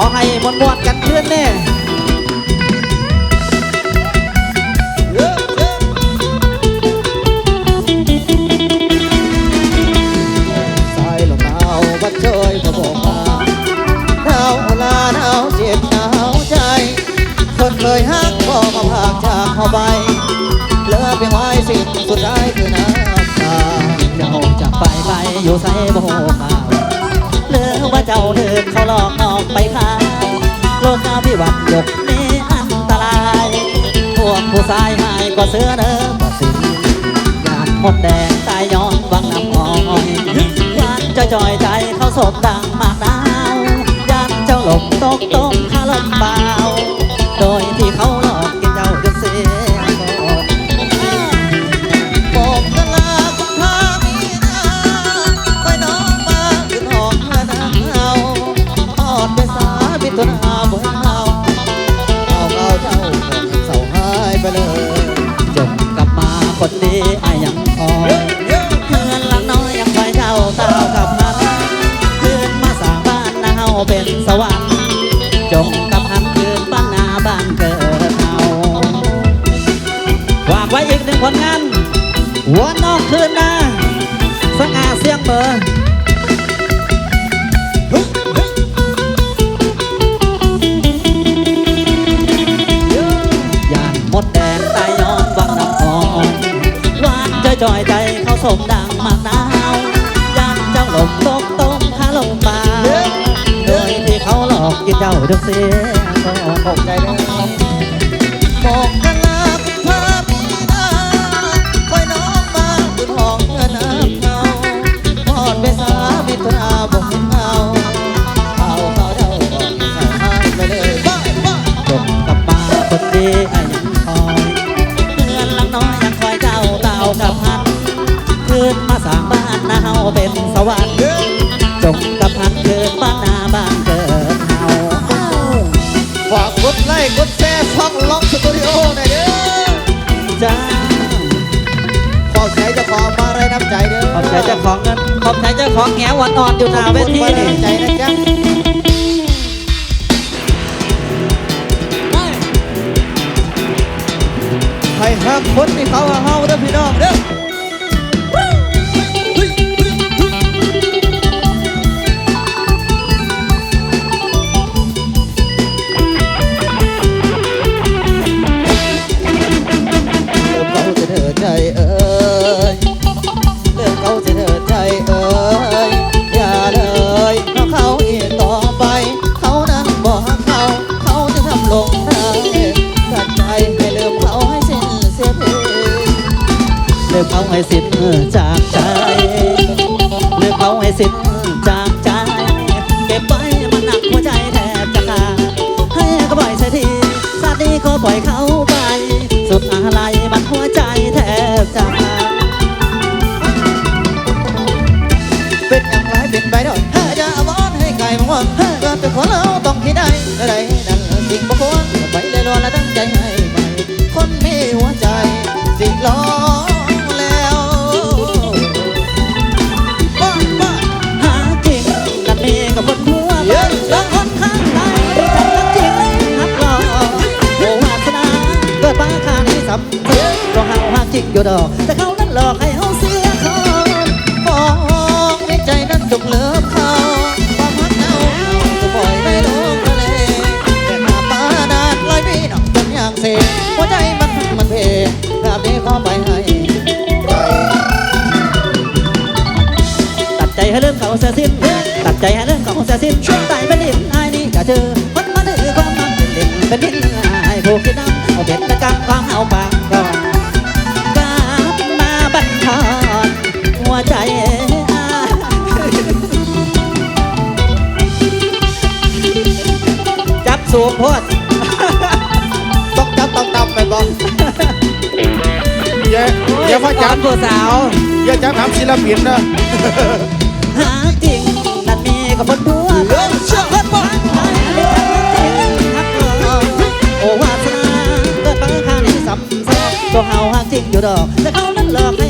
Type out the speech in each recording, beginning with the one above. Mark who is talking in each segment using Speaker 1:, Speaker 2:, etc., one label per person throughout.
Speaker 1: อให้มวนมวนกันขึ้นเน่
Speaker 2: สายลมหนาวบัดเชยก็บอกมาหนาวลาหนาวเจ็บหนาวใจ คนเคยฮักก็มาพากจากเขาไปเหลือเพียงไว้สิ่งสุดท้ายคือน้ำตา
Speaker 1: เจ้าจากไปไปอยู่ใส่บ่ข่าว เลือว่าเจ้าเดินเขาหลอกออกไปขายโลกาพิวัตยกนี้อันตราย พวกผู้ชายหายก็เสือเดิมบ่สิยานหมดแดงตายย้อนวังน้ำอ้อยยานจะจอยใจเขาสบดังมากดาว ยานเจ้าหลบตกต้มคาลมเบ จ้าจนเสียก่อน
Speaker 2: ขอบ
Speaker 1: ใจ
Speaker 2: แล้ว ใจเด้อ
Speaker 1: ขอบใจเจ้าของเงินขอบใจเจ้าของแงววันอ่อนอยู่หน้าเวทีนี่
Speaker 2: ใจนะจ๊ะให้ฮักคนที่เขาว่าเฮาเด้อพี่น้องเด้อ สิ้น
Speaker 1: จากใจเลือกเขาให้สิ้นจากใจ เก็บไว้มันหนักหัวใจแทบจะขาดให้เขาปล่อยใช่ทีชา
Speaker 2: ตินี้
Speaker 1: ก็ปล่อยเขา ดอก แต่เขานั้นหลอกให้เฮาเสียคน
Speaker 2: มองในใจนั้นจงเลิฟเขาความรักเน่าจะปล่อยในโลกทะเลแต่หาปานานลอยปีนอกจนอย่างเสหัวใจมันมันเพกราบนี้ขอไปให้
Speaker 1: ตัดใจให้เรื่องเขาเสียสิ้นตัดใจให้เรื่องเขาเสียสิ้นช่วงใต้เป็นดินไอ้นี่จะเจอมันมาดื้อความมันเป็นดินเป็นดินไอ้ผูกคิดน้ำเอาเบ็ดตะกังความเอาไป สูงโพด
Speaker 2: ต้องจับต้องตำไปบอก
Speaker 3: อย่าอย่าพ่อ
Speaker 1: จั
Speaker 3: จั
Speaker 1: บบผู้สาว
Speaker 3: อย่าจับทำศิลปินนะ
Speaker 1: หาจริงนั่นมีกับบนทั่ว
Speaker 2: เรื่องเชื่อกันบ่
Speaker 1: โอ้วาสนาเกิดมาข้างนี้ซ้ำซ้อนตัวเฮาหักจริงอยู่ดอกแต่เขานั้นหลอกให้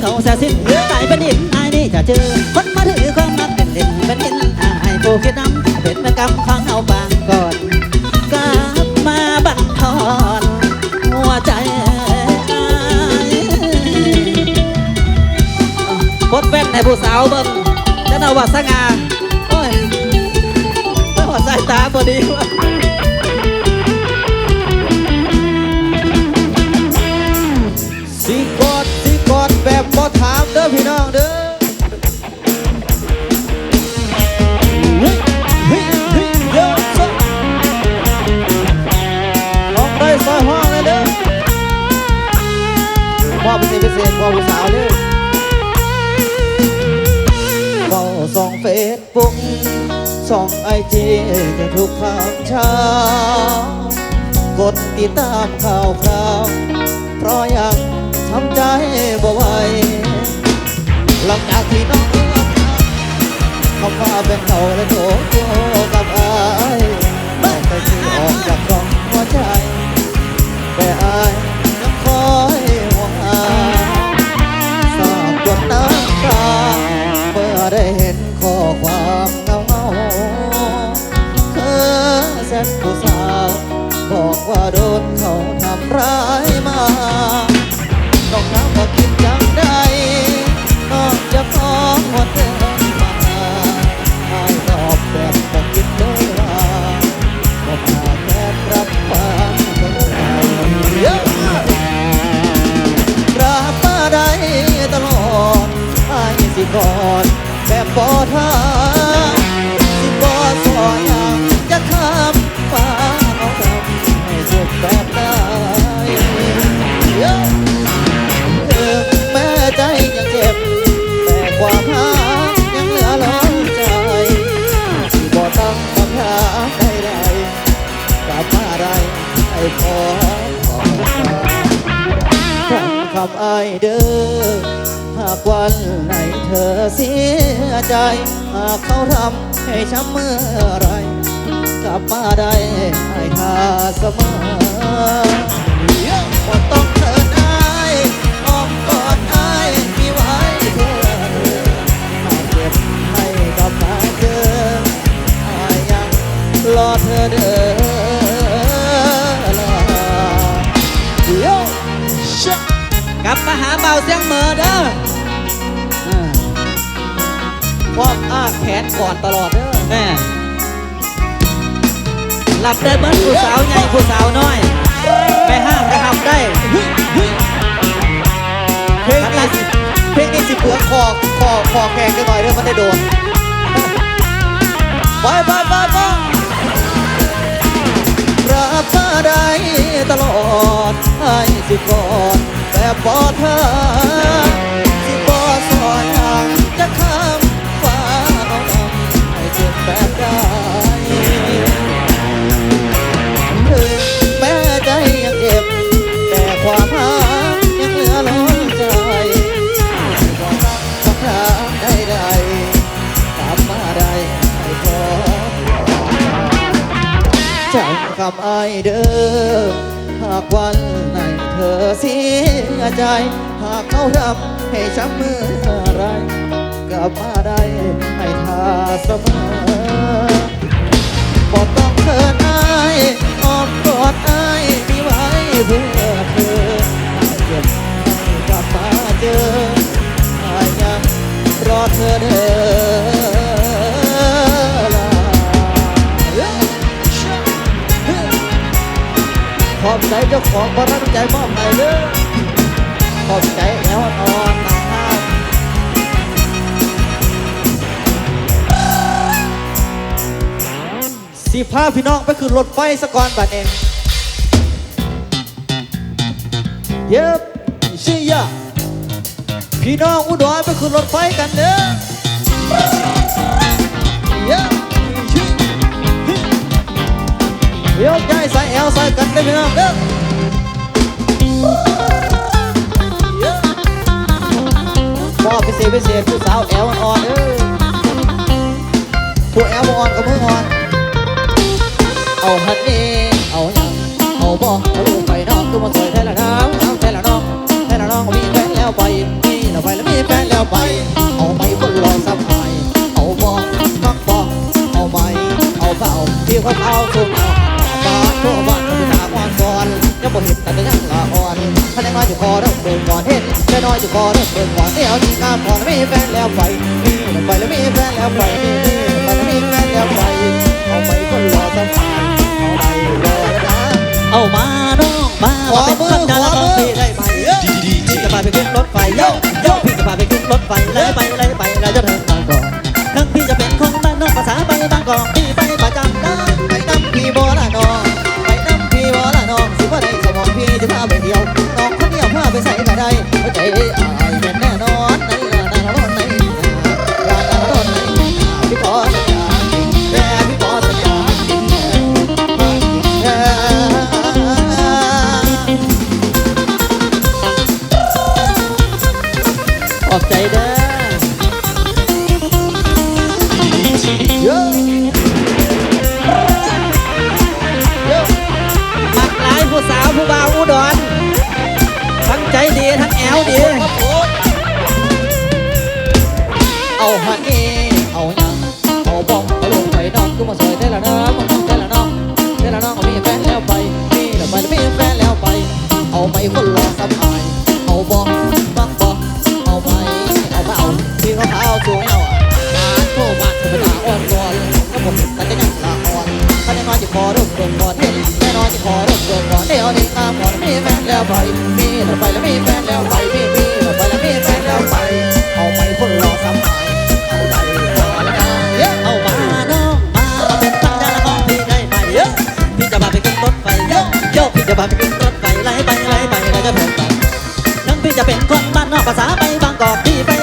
Speaker 1: เขาเสียสิ้น
Speaker 2: ตายเป็นหินอายนี่จะเจอ คนมาถือความมักเป็นหินเป็นหินอาย
Speaker 1: ผู้คิดนำเป็นปรกรรมของเอาปางก่อนกลับมาบันทอนหัวใจพดแว่นให้ผู้สาวเบิ่งจะเอาว่าสง่า
Speaker 2: ส่องไอจีแต่ทุกคำเช้ากดติดตามข่าวคราว เพราะยังทำใจบ่ไหวหลังจากที่น้องเอื้อมคำว่าเป็นเขาและโถโยกับอายไม่ไปที่ออกจากกล่องหัวใจ แต่อายยังคอยห่วงหาสาบจนน้ำตาเมื่อได้เห็นข้อความเงา แสนผู้สาว บอกว่าโดนเขาทำร้ายมาต้องน้ำว่าคิดจังไดนองจะขอหมดเธอายเด้อหากวันไหนเธอเสียใจ หากเขาทำให้ช้ำเมื่อไรกลับมาได้ให้ทาเสมอบ่ต้อง นก่อนตลอดเด้อ
Speaker 1: แม่หลับได้เหมือนผู้สาวใหญ่ผู้สาวน้อยไปห้ามก็ทำได้
Speaker 2: เพลงนี้เพลงนี้สิเปลือกคอคอคอแข็งกันหน่อยเด้อมันได้โดนไปไปไปไปรับมาได้ตลอดให้สิกอดแบบบอเธอ แบบได้ถึงแม้ใจยังเจ็บ แต่ความหายังเหลือล้นใจก็ตั้งคำถามใดๆถามมาได้ให้พอจำคำอายเด้อหากวันไหนเธอเสียใจ หากเขาทำให้ช้ำเมื่อไร ลับมาได้ให้ทาเสมอบอกต้องเถิดอายอ้อมกอดอายมีไว้เพื่อเธอหากเจ็บให้กลับมาเจออายยังรอเธอเด้อขอบใจเจ้าของบ้านน้ใจมอบให้เด้อขอบใจแอลอ่อน สิพาพี่น้องไปขึ้นรถไฟสะกอนบัดเองเย็บชิยะพี่น้องอุดรไปขึ้นรถไฟกันเด้อเย็บชียกย้ายสายแอลใส่กันเด้พี่น้องเด้อเย็บอบพิเศษพิเศษผู้สาวแอลอ่อนเด้อผู้แอลอ่อนกับมืออ่อน เอาฮันนี่เอาหยังเอาบ่เอาลูกไปน้องคือมาสวยแท้ละน้องน้องแท้ละน้องแท้ละน้องมีแฟนแล้วไปมีแล้วไปแล้วมีแฟนแล้วไป เอาไปคนรอสับหายเอาบ่มักบ่เอาเอาเฝ้าพี่เขาเอาสูงเอาบ้านทั่วบ้านที่ตาอ่อนก่อนยังบ่เห็นแต่ก็ยังละอ่อนถ้าได้น้อยจะคอเริ่มเบิ่งก่อนเห็นได้น้อยจะคอเริ่มเบิ่งก่อนเดี๋ยวนี้งามก่อนมีแฟนแล้วไปมีไปแล้วมีแฟนแล้วไปมีไปแล้วมีแฟนแล้วไปเอาไปคนรอสัมภาษณ์ เอาไปรอนะ
Speaker 1: เอามาน้องมา
Speaker 2: ขอ
Speaker 1: มาเป็น
Speaker 2: มือ
Speaker 1: สัญ
Speaker 2: ข
Speaker 1: ญา
Speaker 2: อ
Speaker 1: ละของ
Speaker 2: มือ
Speaker 1: พี่ได้ไหมพี่จะพาไปขึ้นรถไฟโยกโยกพี่จะพาไปขึ้นรถไฟไล่ไปไล่ไปไล่จะเดินทางก่อนทั้งพี่จะเป็นคนบ้านนอกภาษาไปบางกอก
Speaker 2: เดี๋ยวนี้ตา
Speaker 1: มก่อ
Speaker 2: นมีแฟนแล้วไปมีแล้วไปแล้วมีแฟนแล้วไปมีมีแล้วไปแล้วมีแฟนแล้วไป เอาไปคนรอสบายเอาไปรอแล้วนเย้
Speaker 1: เอามาน้องมามาเป็นสัญญาละของพี่ได้ไหมเยอะพี่จะพาไปขึ้นรถไฟโยกโยกพี่จะพาไปขึ้นรถไฟไล่ไปไล่ไปไล่จะเดินทางทั้งพี่จะเป็นคนบ้านนอกภาษาไปบางกอกพี่ไป